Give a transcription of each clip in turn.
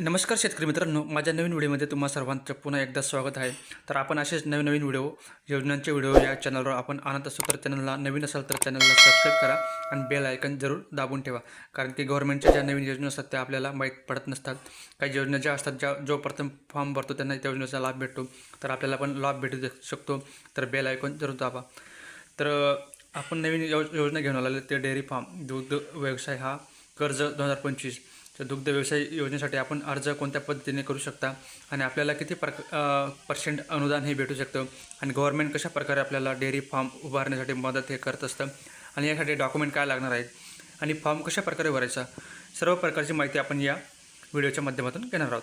नमस्कार शेतकरी मित्रांनो माझ्या नवीन व्हिडिओमध्ये तुम्हा सर्वांचं पुन्हा एकदा स्वागत आहे. तर आपण असेच नवीन नवीन व्हिडिओ योजनांचे व्हिडिओ या चॅनलवर आपण आणत असतो तर चॅनलला नवीन असाल तर चॅनलला सबस्क्राईब करा आणि बेल आयकन जरूर दाबून ठेवा. कारण की गव्हर्नमेंटच्या ज्या नवीन योजना असतात त्या आपल्याला माहीत पडत नसतात. काही योजना ज्या असतात ज्या जो प्रथम फॉर्म भरतो त्यांना त्या योजनेचा लाभ भेटतो. तर आपल्याला पण लाभ भेटू दे- शकतो. तर बेल आयकॉन जरूर दाबा. तर आपण नवीन योजना घेऊन आलेले ते डेअरी फार्म दुग्ध व्यवसाय हा कर्ज दोन हजार पंचवीस. तर दुग्ध व्यवसाय योजनेसाठी आपण अर्ज कोणत्या पद्धतीने करू शकता? आणि आपल्याला किती प्रक पर्सेंट अनुदान हे भेटू शकतं? आणि गव्हर्मेंट कशा प्रकारे आपल्याला डेअरी फार्म उभारण्यासाठी मदत हे करत असतं? आणि यासाठी डॉक्युमेंट काय लागणार आहेत? आणि फॉर्म कशा प्रकारे भरायचा? सर्व प्रकारची माहिती आपण या व्हिडिओच्या माध्यमातून घेणार आहोत.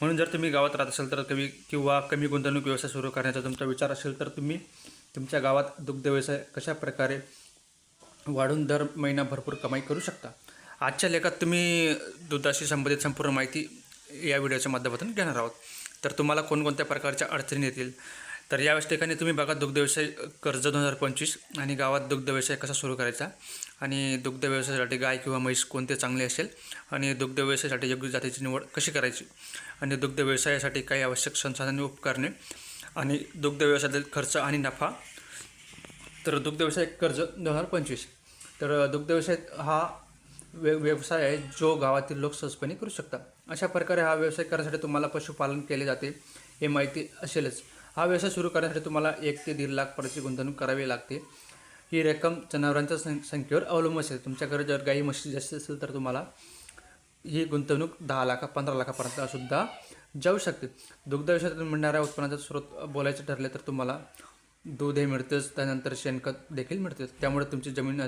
म्हणून जर तुम्ही गावात राहत असाल तर कमी किंवा कमी गुंतवणूक व्यवसाय सुरू करण्याचा तुमचा विचार असेल तर तुम्ही तुमच्या गावात दुग्ध व्यवसाय कशा प्रकारे वाढून दर महिना भरपूर कमाई करू शकता? आजच्या लेखात तुम्ही दुधाशी संबंधित संपूर्ण माहिती या व्हिडिओच्या माध्यमातून घेणार आहोत. तर तुम्हाला कोणकोणत्या प्रकारच्या अडचणी येतील? तर या ठिकाणी तुम्ही बघा दुग्धव्यवसाय कर्ज दोन हजार पंचवीस आणि गावात दुग्धव्यवसाय कसा सुरू करायचा आणि दुग्ध व्यवसायासाठी गाय किंवा म्हैस कोणते चांगले असेल आणि दुग्ध व्यवसायासाठी योग्य जातीची निवड कशी करायची आणि दुग्ध व्यवसायासाठी काही आवश्यक संसाधने उपकरणे आणि दुग्ध व्यवसायातील खर्च आणि नफा. तर दुग्धव्यवसाय कर्ज दोन हजार पंचवीस. तर दुग्धव्यवसाय हा व्य व्यवसाय आहे जो गावातील लोक सहजपणे करू शकतात. अशा प्रकारे हा व्यवसाय करण्यासाठी तुम्हाला पशुपालन केले जाते हे माहिती असेलच. हा व्यवसाय सुरू करण्यासाठी तुम्हाला एक ते दीड लाखपर्यंतची गुंतवणूक करावी लागते. ही रक्कम जनावरांच्या सं संख्येवर अवलंबून असेल. तुमच्याकडे जर गाई म्हशी जास्त असेल तर तुम्हाला ही गुंतवणूक दहा लाखा पंधरा लाखापर्यंत सुद्धा जाऊ शकते. दुग्ध व्यवसायातून मिळणाऱ्या उत्पन्नाचा स्रोत बोलायचे ठरले तर तुम्हाला दूध हे मिळतेच. त्यानंतर शेणखत देखील मिळते त्यामुळे तुमची जमीन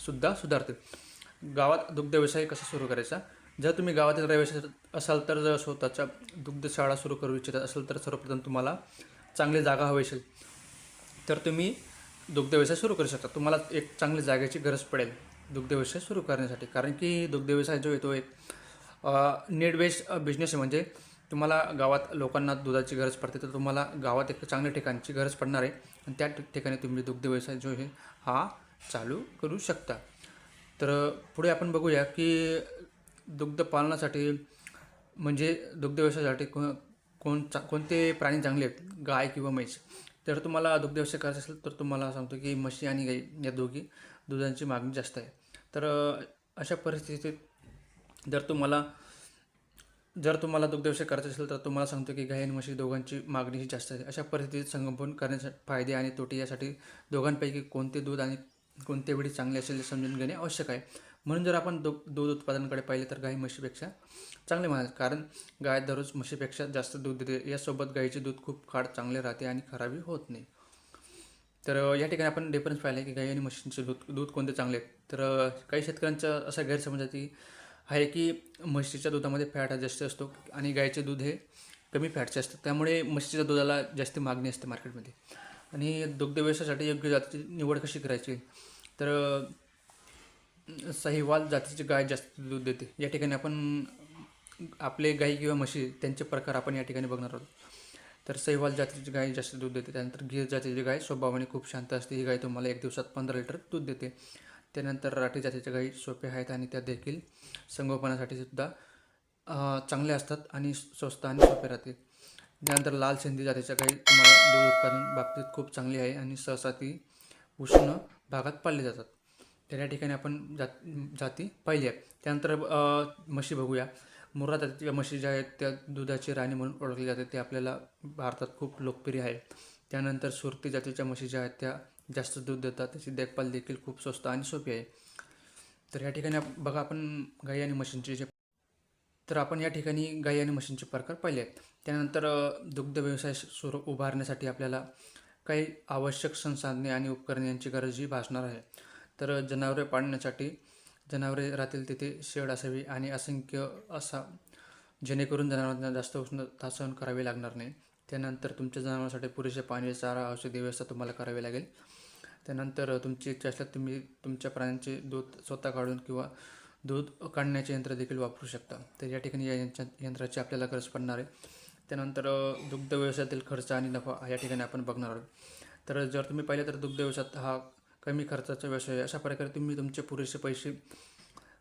सुद्धा सुधारते. गावात दुग्ध व्यवसाय कसा सुरू करायचा? जर तुम्ही गावातील रहिवासी असाल तर जर स्वतःच्या दुग्धशाळा सुरू करू इच्छित असाल तर सर्वप्रथम तुम्हाला चांगली जागा हवी असेल तर तुम्ही दुग्ध व्यवसाय सुरू करू शकता. तुम्हाला एक चांगली जागेची गरज पडेल दुग्ध व्यवसाय सुरू करण्यासाठी. कारण की दुग्ध व्यवसाय जो आहे तो एक नेट बेस्ड बिझनेस आहे. म्हणजे तुम्हाला गावात लोकांना दुधाची गरज पडते तर तुम्हाला गावात एक चांगल्या ठिकाणची गरज पडणार आहे. आणि त्या ठिक- ठिकाणी तुम्ही दुग्ध व्यवसाय जो आहे हा चालू करू शकता. तर पुढे आपण बघूया की दुग्धपालनासाठी म्हणजे दुग्ध व्यवसायासाठी को कोण चा कोणते प्राणी चांगले आहेत? गाय किंवा म्हैस. तर तुम्हाला दुग्ध व्यवसाय करायचा असेल तर तुम्हाला सांगतो की म्हशी आणि गाई या दोघी दुधांची मागणी जास्त आहे. तर अशा परिस्थितीत जर तुम्हाला जर तुम्हाला दुग्धव्यवसाय करायचा असेल तर तुम्हाला सांगतो की गाय आणि म्हशी दोघांची मागणी ही जास्त आहे. अशा परिस्थितीत संगोपन करण्यासाठी फायदे आणि तोटे यासाठी दोघांपैकी कोणते दूध आणि कोणते वेळी चांगले असेल हे समजून घेणे आवश्यक आहे. म्हणून जर आपण दु दूध उत्पादनाकडे पाहिले तर गाई म्हशीपेक्षा चांगले म्हणाल कारण गाय दररोज म्हशीपेक्षा जास्त दूध देते. यासोबत गाईचे दूध खूप काळ चांगले राहते आणि खराबी होत नाही. तर या ठिकाणी आपण डिफरन्स पाहिला की गाई आणि म्हशींचे दूध दूध कोणते चांगले आहेत? तर काही शेतकऱ्यांचा असा गैरसमज आहे की आहे की म्हशीच्या दुधामध्ये फॅट हा जास्त असतो आणि गाईचे दूध हे कमी फॅटचे असतं त्यामुळे म्हशीच्या दुधाला जास्त मागणी असते मार्केटमध्ये आणि दुग्ध व्यवसायासाठी योग्य जातीची निवड कशी करायची? तर साहिवाल जातीची गाय जास्त दूध देते. या ठिकाणी आपण आपले गाई किंवा म्हशी त्यांचे प्रकार आपण या ठिकाणी बघणार आहोत. तर सहिवाल जातीची गाय जास्त दूध देते. त्यानंतर गिर जातीची गाय स्वभावाने खूप शांत असते. ही गाय तुम्हाला एक दिवसात पंधरा लिटर दूध देते. त्यानंतर राठी जातीच्या गायी सोप्या आहेत आणि त्या देखील संगोपनासाठी सुद्धा चांगल्या असतात आणि स्वस्त आणि सोपे राहते. त्यानंतर लाल सिंधी जातीच्या गायी तुम्हाला दूध उत्पादन बाबतीत खूप चांगली आहे आणि सहसा ती उष्ण भागात पाळले जातात. तर या ठिकाणी आपण जात जाती पाहिली आहे त्यानंतर म्हशी बघूया. मुर्रा जातीच्या म्हशी ज्या आहेत त्या दुधाची राणी म्हणून ओळखली जाते. ते आपल्याला भारतात खूप लोकप्रिय आहे. त्यानंतर सुरती जातीच्या म्हशी ज्या आहेत त्या जास्त दूध देतात. त्याची देखभाल देखील खूप स्वस्त आणि सोपी आहे. तर या ठिकाणी बघा आपण गाई आणि म्हशींचे जे तर आपण या ठिकाणी गाई आणि म्हशींचे प्रकार पाहिले आहेत. त्यानंतर दुग्ध व्यवसाय सुरू उभारण्यासाठी आपल्याला काही आवश्यक संसाधने आणि उपकरणे यांची गरजही भासणार आहे. तर जनावरे पाळण्यासाठी जनावरे राहतील तिथे शेड असावी आणि असंख्य असा जेणेकरून जनावरांना जास्त उष्णता सहन करावी लागणार नाही. त्यानंतर तुमच्या जनावरांसाठी पुरेसे पाणी चारा औषधी व्यवस्था तुम्हाला करावी लागेल. त्यानंतर तुमची इच्छा असल्यास तुम्ही तुमच्या प्राण्यांचे दूध स्वतः काढून किंवा दूध काढण्याचे यंत्र देखील वापरू शकता. तर या ठिकाणी या यंत्राची आपल्याला गरज पडणार आहे. त्यानंतर दुग्ध व्यवसायातील खर्च आणि नफा या ठिकाणी आपण बघणार आहोत. तर जर तुम्ही पाहिलं तर दुग्ध व्यवसायात हा कमी खर्चाचा व्यवसाय आहे. अशा प्रकारे तुम्ही तुमचे पुरेसे पैसे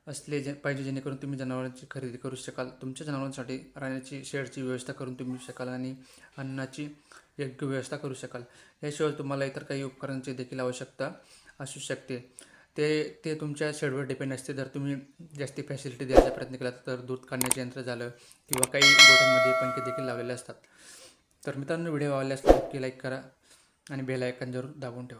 असले जे पाहिजे जेणेकरून तुम्ही जनावरांची खरेदी करू शकाल. तुमच्या जनावरांसाठी राहण्याची शेडची व्यवस्था करून तुम्ही शकाल आणि अन्नाची योग्य व्यवस्था करू शकाल. याशिवाय तुम्हाला इतर काही उपकरणांची देखील आवश्यकता असू शकते. ते ते तुमच्या शेडवर डिपेंड असते. जर तुम्ही जास्ती फॅसिलिटी द्यायचा प्रयत्न केला तर दूध काढण्याचे यंत्र झालं किंवा काही बोटांमध्ये पंखे देखील लावलेले असतात. तर मित्रांनो व्हिडिओ आवडल्यास नक्की लाईक करा आणि बेल आयकन जरूर दाबून ठेवा.